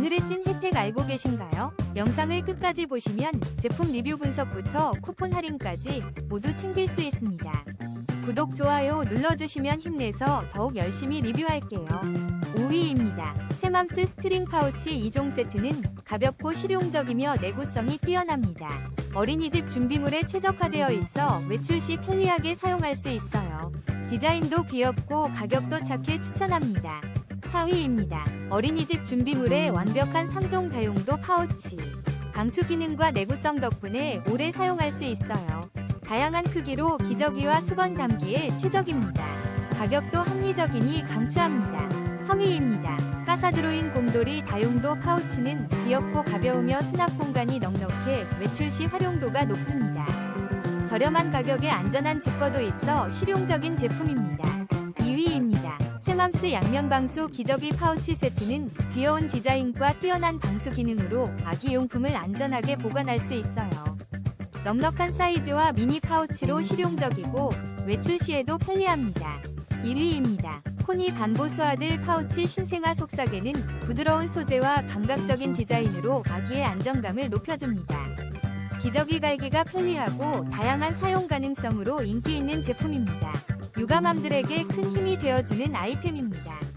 오늘의 찐 혜택 알고 계신가요? 영상을 끝까지 보시면 제품 리뷰 분석부터 쿠폰 할인까지 모두 챙길 수 있습니다. 구독, 좋아요 눌러주시면 힘내서 더욱 열심히 리뷰할게요. 5위입니다. 세맘스 스트링 파우치 2종 세트는 가볍고 실용적이며 내구성이 뛰어납니다. 어린이집 준비물에 최적화되어 있어 외출 시 편리하게 사용할 수 있어요. 디자인도 귀엽고 가격도 착해 추천합니다. 4위입니다. 어린이집 준비물의 완벽한 3종 다용도 파우치. 방수 기능과 내구성 덕분에 오래 사용할 수 있어요. 다양한 크기로 기저귀와 수건 담기에 최적입니다. 가격도 합리적이니 강추합니다. 3위입니다. 까사 드로인 곰돌이 다용도 파우치는 귀엽고 가벼우며 수납 공간이 넉넉해 외출 시 활용도가 높습니다. 저렴한 가격에 안전한 지퍼도 있어 실용적인 제품입니다. 2위입니다. 세맘스 양면방수 기저귀 파우치 세트는 귀여운 디자인과 뛰어난 방수 기능으로 아기 용품을 안전하게 보관할 수 있어요. 넉넉한 사이즈와 미니 파우치로 실용적이고 외출 시에도 편리합니다. 1위입니다. 코니 반보 수 아들 파우치 신생아 속삭이는 부드러운 소재와 감각적인 디자인으로 아기의 안정감을 높여줍니다. 기저귀 갈기가 편리하고 다양한 사용 가능성으로 인기 있는 제품입니다. 육아맘들에게 큰 힘이 되어주는 아이템입니다.